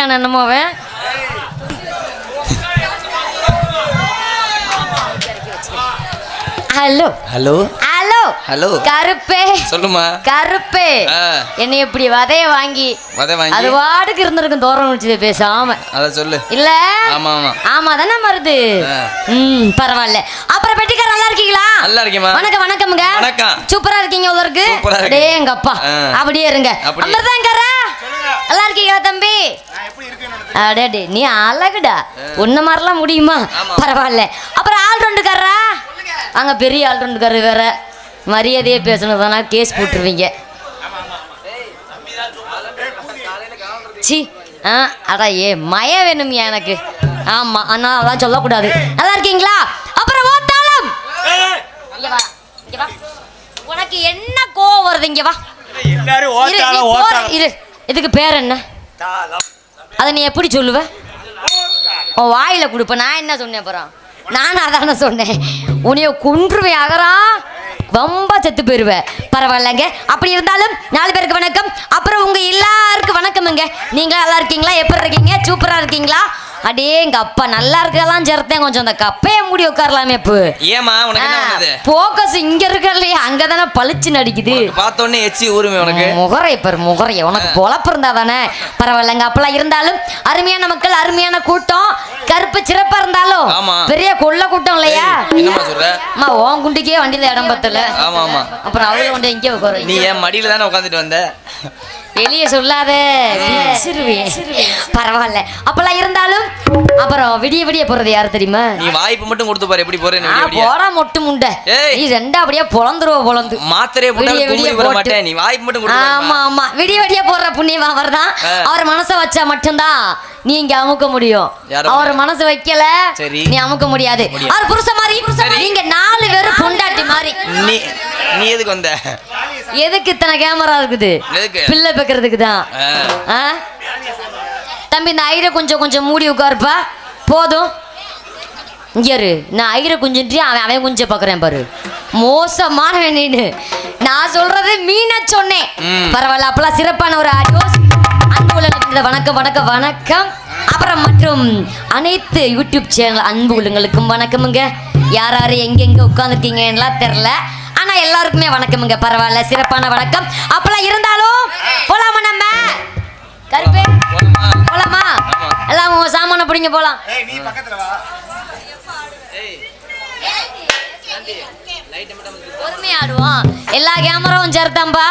அடிக்கிறான் என்னமோ அவன். ஹலோ. ஹலோ. ஹலோ. ஹலோ. கருப்பே. சொல்லுமா கருப்பே. என்னை இப்படி வதைய வாங்கி வதை அது வாங்கி வாடுக்கு இருந்திருக்கும் தோரம் வச்சு பேசாம. அத சொல்லு. இல்ல? ஆமா ஆமா. ஆமா தானே மருது. ம் பரவாயில்ல. அப்புறம் பெட்டிக்கார நல்லா இருக்கீங்களா? நல்லா இருக்கேம்மா. வணக்கம் வணக்கம்ங்க. வணக்கம். சூப்பரா இருக்கீங்க இருக்கேன். டேய் எங்க அப்பா. அப்படியே இருங்க. அப்படியே. அமிர்தாங்கரா. நல்லா இருக்கீங்களா தம்பி? அடே டே நீ அழகுடா. உன்ன மாதிரிலாம் முடியுமா. பரவாயில்ல. அப்புறம் ஆள் ரெண்டுக்காரரா? அங்க பெரிய ஆள் ரெண்டுக்காரரு வேற. மரியாதையே பேசணும் தானே கேஸ் போட்டுருவீங்க. சி ஆ அடா ஏ மய வேணும்யா எனக்கு. ஆமா அண்ணா அதெல்லாம் சொல்லக்கூடாது. நல்லா இருக்கீங்களா? அப்புறம் ஓத்தாளம் உனக்கு என்ன கோவம் வருது இங்க வா. இரு, இதுக்கு பேர் என்ன? தாளம். அதை நீ எப்படி சொல்லுவ? உன் வாயில கொடுப்ப நான் என்ன சொன்னேன் அப்புறம் நானும் அதான சொன்னேன். உன்னைய குன்றுவேன் அகரா. ரொம்ப செத்து போயிருவேன் பரவாயில்லைங்க. அப்படி இருந்தாலும் நாலு பேருக்கு வணக்கம். அப்புறம் உங்க எல்லாருக்கும் வணக்கமுங்க. நீங்களா நல்லா இருக்கீங்களா? எப்படி இருக்கீங்க? சூப்பரா இருக்கீங்களா? அடே எங்க அப்பா நல்லா இருக்கலாம் சேர்த்தேன் கொஞ்சம். அந்த கப்பைய மூடி உட்காரலாமே இப்போ. ஏமா உனக்கு போக்கஸ் இங்க இருக்கலையே அங்கதானே பளிச்சு நடிக்குது பார்த்த உடனே எச்சி ஊருமே உனக்கு. முகரை பாரு முகரைய. உனக்கு பொழப்பு இருந்தா தானே. பரவாயில்லைங்க அப்பெல்லாம் இருந்தாலும் அருமையான மக்கள் அருமையான கூட்டம். கருப்பு சிறப்பா இருந்தாலும். பெரிய கொள்ள கூட்டம் இல்லையா? அம்மா உன் குண்டிக்கே வண்டியில இடம் பத்தல. ஆமா ஆமா. அப்புறம் அவளை கொண்டு இங்கே உட்கார. நீ என் மடியில தானே உட்காந்துட்டு வந்த? வெளியே சொல்லாத. பரவாயில்ல. அப்பெல்லாம் இருந்தாலும் அப்புறம் விடிய விடிய போறது யாரு தெரியுமா நீ வாய்ப்பு மட்டும் கொடுத்து பாரு எப்படி போறேன்னு நான் விடிய விடிய. போடா மொட்டு முண்டை. நீ ரெண்டா அப்படியே பொழந்துருவ பொழந்து மாத்திரையை விடிய விடிய போட. மாட்டேன் நீ வாய்ப்பு மட்டும் கொடுத்து ஆமா. ஆமா விடிய விடிய போடுற புண்ணியம் அவர் தான். அவர் மனசை வச்சா மட்டும்தான் நீ இங்க அமுக்க முடியும் அவர் மனசு வைக்கல சரி. நீ அமுக்க முடியாது. அவர் புருஷ மாதிரி நீங்க நாலு பேரும் பொண்டாட்டி மாதிரி நீ நீ எதுக்கு வந்த எதுக்கு இத்தனை கேமரா இருக்குது எதுக்கு? பிள்ளை பெக்கிறதுக்கு தான்? தம்பி இந்த ஐரை கொஞ்சம் கொஞ்சம் மூடி உட்காருப்பா. போதும். இங்க இரு. நான் ஐரை குஞ்சுன்றி அவன் அவன் குஞ்ச பார்க்குறேன் பாரு. மோசமான நீனு நான் சொல்றது மீனை சொன்னேன். பரவாயில்ல அப்பெல்லாம் சிறப்பான ஒரு ஆடியோஸ் அன்பு உள்ளங்களுக்கு வணக்கம் வணக்கம் வணக்கம். அப்புறம் மற்றும் அனைத்து யூடியூப் சேனல் அன்பு உள்ளங்களுக்கும் வணக்கமுங்க. யார் யார் எங்கெங்க உட்காந்துருக்கீங்கலாம் தெரில ஆனா எல்லாருக்குமே வணக்கமுங்க. பரவாயில்ல சிறப்பான வணக்கம். அப்பெல்லாம் இருந்தாலும் போலாமா நம்ம? கருப்பே. போலாமா? எல்லாம் உங்க சாமான பிடிங்க போலாம். ஏய் நீ பக்கத்துல வா. பொறுமையா ஆடுவோம். எல்லா கேமராவும் சேர்த்தாம்பா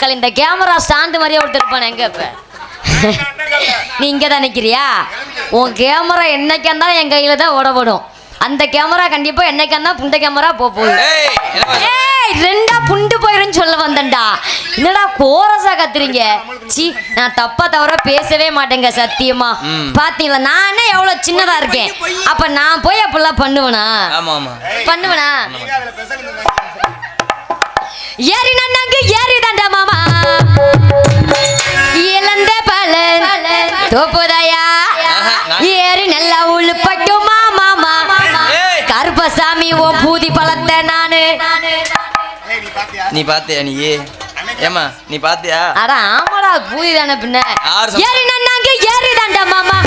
கல் இந்த கேமரா ஸ்டாண்டு மாதிரியே ஒருத்தர் இருப்பான் எங்க இப்ப? நீ இங்க தான் நிக்கிறியா? உன் கேமரா என்னைக்கா இருந்தாலும் என் கையில தான் ஓடப்படும். அந்த கேமரா கண்டிப்பா என்னைக்கா இருந்தா புண்ட கேமரா போக போகுது. ரெண்டா புண்டு போயிருன்னு சொல்ல வந்தேன்டா. என்னடா கோரஸா கத்துறீங்க? சி நான் தப்பா தவிர பேசவே மாட்டேங்க சத்தியமா. பாத்தீங்களா? நானே எவ்வளவு சின்னதா இருக்கேன். அப்ப நான் போய் அப்படிலாம் பண்ணுவேனா? பண்ணுவேனா? ஏறி நன்னாங்க ஏறி தாண்டா மாமா. இழந்த பலன் தோப்புதாயா? ஏறி நல்லா உள்பட்டு மாமா. கருப்பசாமி ஓ பூதி பழத்தை நானு. நீ பாத்தியா நீ? ஏமா நீ பாத்தியா? அட ஆமாடா பூதி தானே பின்ன? ஏறி நன்னாங்க ஏறி தாண்டா மாமா.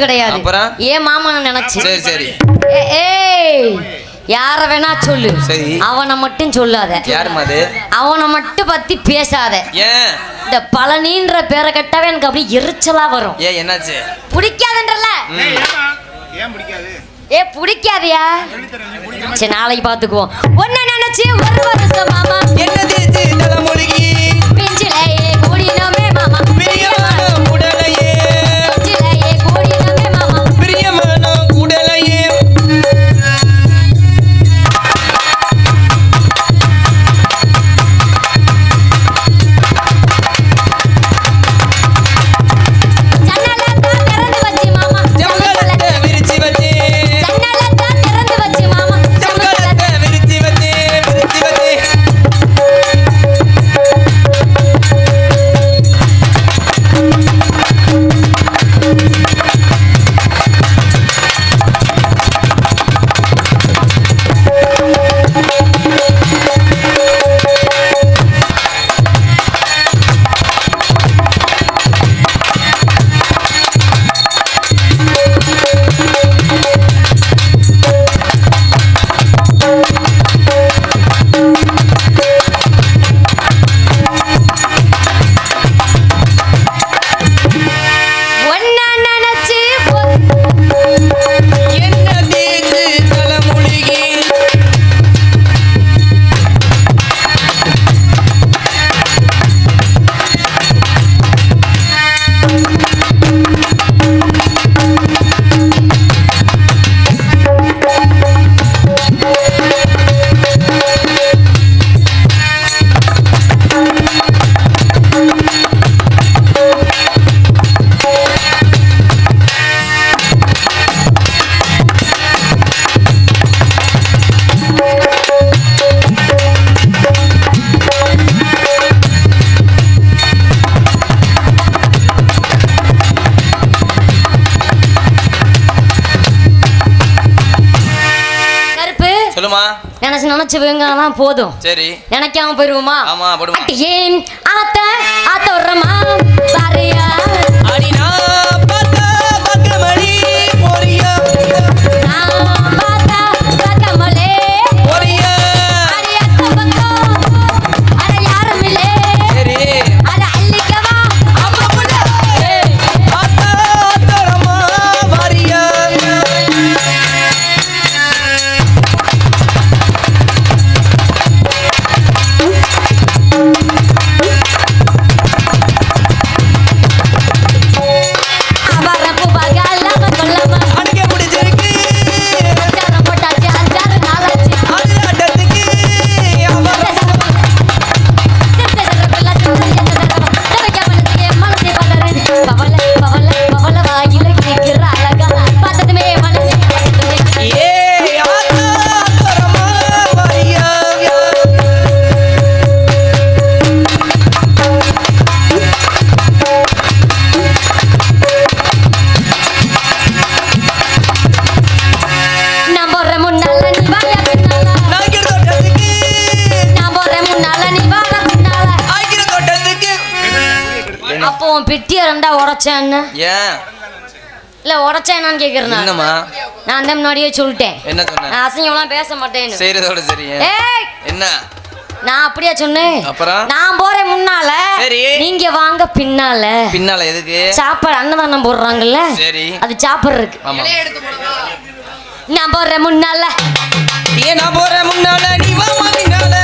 கிடையாது. அப்புறம்? ஏன் மாமனை நினைச்சு. சரி சரி. ஏ- ஏய் யார வேணா சொல்லு. அவனை மட்டும் சொல்லாத. அவனை மட்டும் பத்தி பேசாத. ஏன்? இந்த பழனின்ற பேரை கட்டாவே எனக்கு அப்படியே எரிச்சலா வரும். ஏன் என்னாச்சு? பிடிக்காதுன்றல ஏ பிடிக்காதியா? சரி நாளைக்கு பாத்துக்குவோம் உன்னை நினைச்சு ஒரு வருஷம் மாமா. என்ன நினைச்சு நினைச்சு வேங்கலாம் போதும். சரி. நினைக்காம போயிருவோமா? ஆமா ஏன் ஆத்த ஆத்த பாரியா உன் பெட்டியை ரெண்டா உடைச்சேன்னு ஏன்? இல்ல உடைச்சேனான்னு கேக்குறேன் நான். என்னம்மா? நான் அந்த முன்னாடியே சொல்லிட்டேன். என்ன சொன்ன? நான் அசிங்கம்லாம் பேச மாட்டேன்னு. செய்யறதோட சரி ஏய்! என்ன? நான் அப்படியே சொன்னேன்? அப்புறம்? நான் போறேன் முன்னால. சரி. நீங்க வாங்க பின்னால. பின்னால எதுக்கு? சாப்பாடு அன்னதானம் போடுறாங்கல்ல? சரி. அது சாப்பிட்றதுக்கு ஆமா. நான் போறேன் முன்னால. ஏன் நான் போறேன் முன்னால? நீ வாமா பின்னால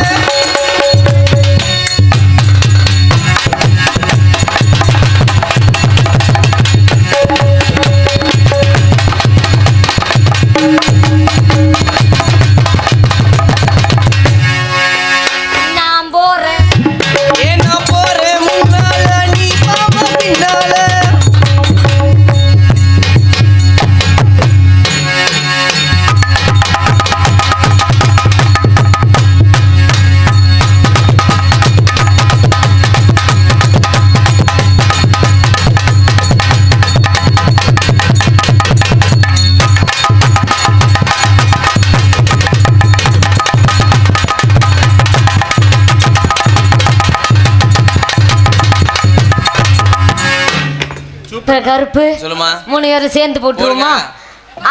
கருப்பு? சொல்லுமா. மூணு பேரும் சேர்ந்து போட்டுருவோமா?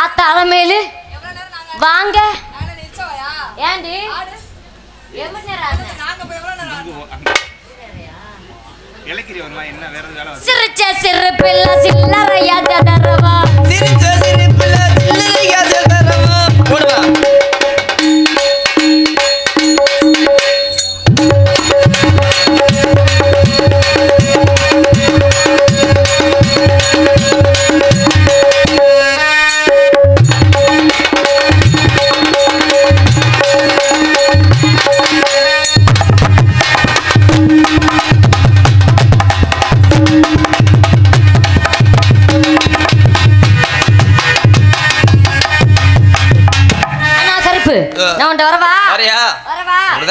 ஆத்தா அலமேலு வாங்க. ஏண்டி? சிரிச்ச சிறு பிள்ளை சில்லறையா தடரவா சிரிச்ச சிரிப்புல சில்லறையா செதறவா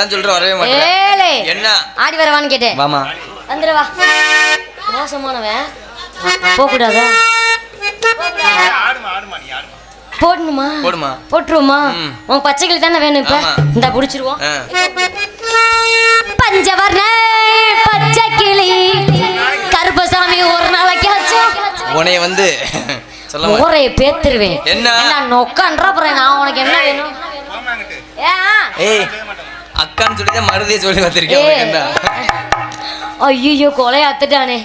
அப்படிதான் சொல்ற வரவே மாட்டேன். ஏலே. என்ன? ஆடி வரவான்னு கேட்டேன். வாமா. வந்துடுவா மோசமானவன். போகக்கூடாதா? ஆடுமா ஆடுமா நீ ஆடுமா போடணுமா? போடுமா. போட்டுருவோமா. உன் பச்சை கிளி தானே வேணும் இப்ப. இந்த புடிச்சிருவோம். பஞ்சவர்ண பச்சை கிளி கருப்பசாமி ஒரு நாளைக்கு உன்னைய வந்து ஊரைய பேத்துருவேன். என்ன? நொக்கன்ற அப்புறம் நான் உனக்கு என்ன வேணும்? ஏய். அக்கான்னு சொல்லி தான் மருதியை சொல்லி வந்திருக்கேன் ஐயோ கொலை அத்துட்டானே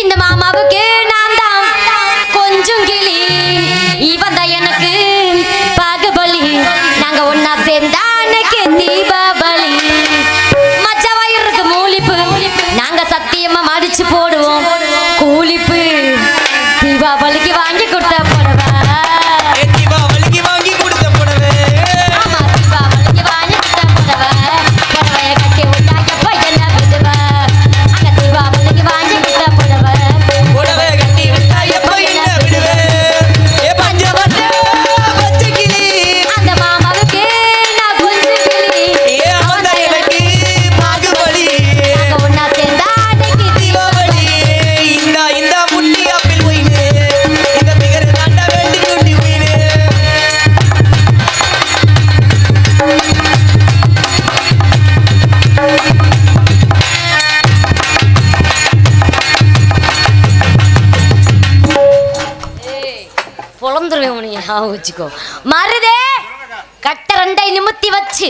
இந்த மாமாவுக்கு நான் வச்சுக்கோ. மருதே கட்ட ரெண்டை நிமித்தி வச்சு.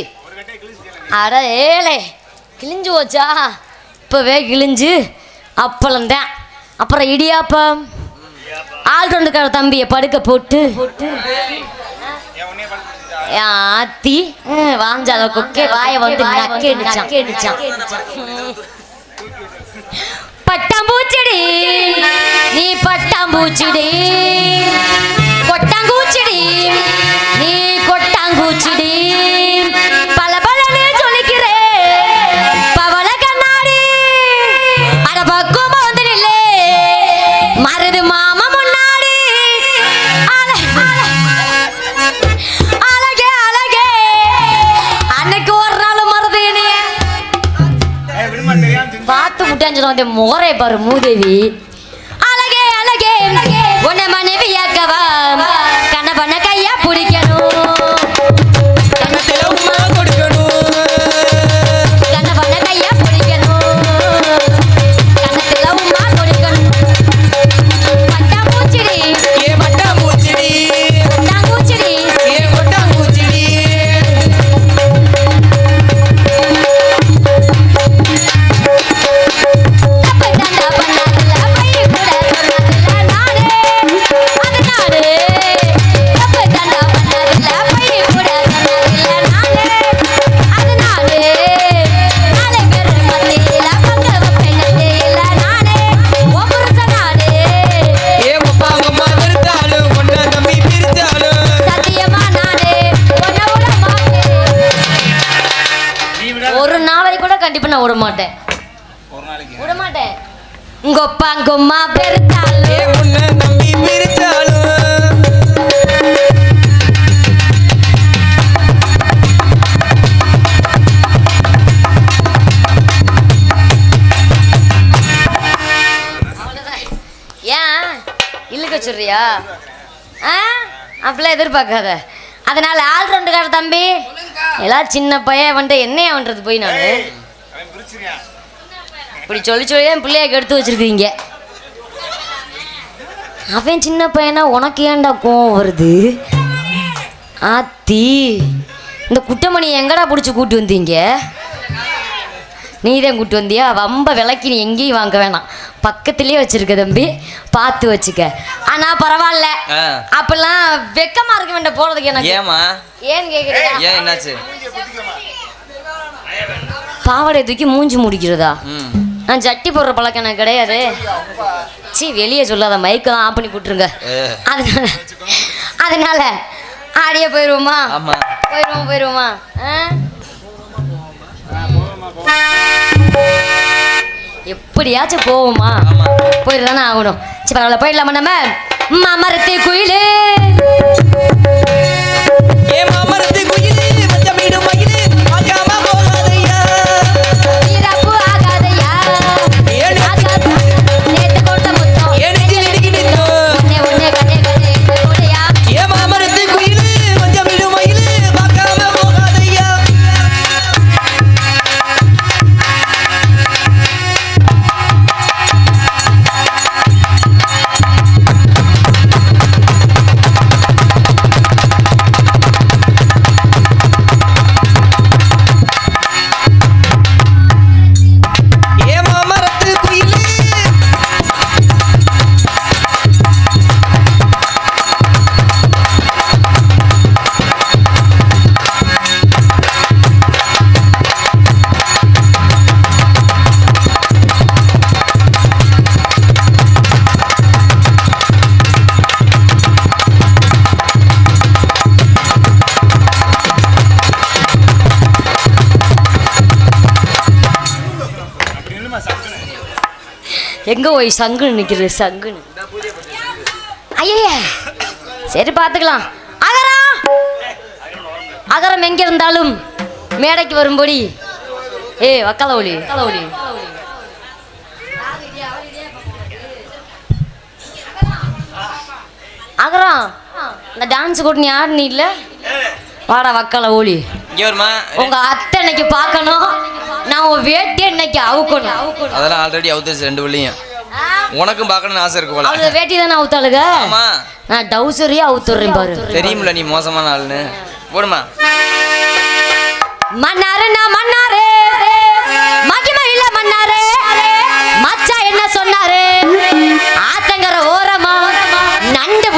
அட ஏலே கிழிஞ்சு போச்சா? இப்போவே கிழிஞ்சு அப்பளம்தான். அப்புறம் இடியாப்பம். ஆள் ரெண்டுக்கார தம்பியை படுக்க போட்டு. ஆத்தி வாஞ்சால கொக்கே வாயை வந்து நக்கே நிச்சான். பட்டாம்பூச்செடி நீ பட்டாம்பூச்சிடி. கொட்டாங்கூச்சிடி நீ கொட்டாங்கூச்சிடி. பல பலன்னு சொல்லிக்கிறே. பவள கண்ணாடி. அட பக்குவமா வந்து நில்லே. மருது மாமா முன்னாடி. அழகே அழகே அன்னைக்கு ஒரு நாள் மருது பார்த்து முட்டாஞ்சு வந்து முகரே பாரு மூதேவி. ஒரு நாளைக்கு கூட கண்டிப்பா நான் விட மாட்டேன் விட மாட்டேன் உங்கப்பா உங்கம்மா பெருத்தாலும். உன்னை நம்பி பிரிச்சாலும் ஏன்? இழுக்க வச்சிடுறியா ஆ? அப்படிலாம் எதிர்பார்க்காத. அதனால ஆள் ரெண்டுக்கார தம்பி. எல்லாம் சின்ன பையன் வந்துட்டு என்னையா பண்ணுறது போய் நான்? இப்படி சொல்லி சொல்லி என் பிள்ளைய கெடுத்து வச்சிருக்கீங்க. அவன் சின்ன பையனா உனக்கு ஏன்டா கோவம் வருது? ஆத்தி இந்த குட்டமணி எங்கடா பிடிச்சி கூட்டி வந்தீங்க? நீ தான் கூட்டு வந்தியா? வம்ப விலைக்கு நீ எங்கேயும் வாங்க வேணாம். பக்கத்துலேயே வச்சிருக்க தம்பி. பார்த்து வச்சுக்க. ஆனா பரவாயில்ல. அப்பெல்லாம் வெக்கமா இருக்க வேண்டாம் போறதுக்கு எனக்கு. ஏமா ஏன்னு கேக்குறியா? ஏன் என்னாச்சு? பாவாடை தூக்கி மூஞ்சி முடிக்கிறதா? நான் சட்டி போடுற பழக்கம் எனக்கு கிடையாது. சீ வெளியே சொல்லாத மைக்கெல்லாம் ஆஃப் பண்ணி போட்டுருங்க. அதனால அதனால ஆடியே போயிடுவோமா போயிடுவோம் போயிடுவோமா? எப்படியாச்சும் போவோமா? போயிட்டு தானே ஆகணும். சரி பரவாயில்ல போயிடலாமா நம்ம? மமரத்து குயிலு எங்க போய் சங்குன்னு நிக்கிறது சங்குன்னு? ஐய சரி பார்த்துக்கலாம். அகரம் அகரம் எங்க இருந்தாலும் மேடைக்கு வரும்படி. ஏய் வக்கால ஒளி வக்கால ஒளி. அகரம் இந்த டான்ஸ் கூட நீ ஆடுனி இல்ல வாடா வக்கால ஒளி. உங்க அத்தை இன்னைக்கு பார்க்கணும். நான் உன் வேட்டியை இன்னைக்கு அவுக்கணும்? அதெல்லாம் ஆல்ரெடி அவுத்துருச்சு ரெண்டு பிள்ளையும்? உனக்கும் பார்க்கணும்னு ஆசை இருக்கு போல. அவளுக்கு வேட்டி தானே அவுத்தாளுக? ஆமா. நான் டவுசரையே அவுத்துறேன் பாரு. தெரியுமில்ல நீ மோசமான ஆளுன்னு. போடுமா. மன்னாரு நான் மன்னாரு. மகிமை இல்ல மன்னாரு. மச்சா என்ன சொன்னாரு? ஆத்தங்கர ஓரமா நண்டு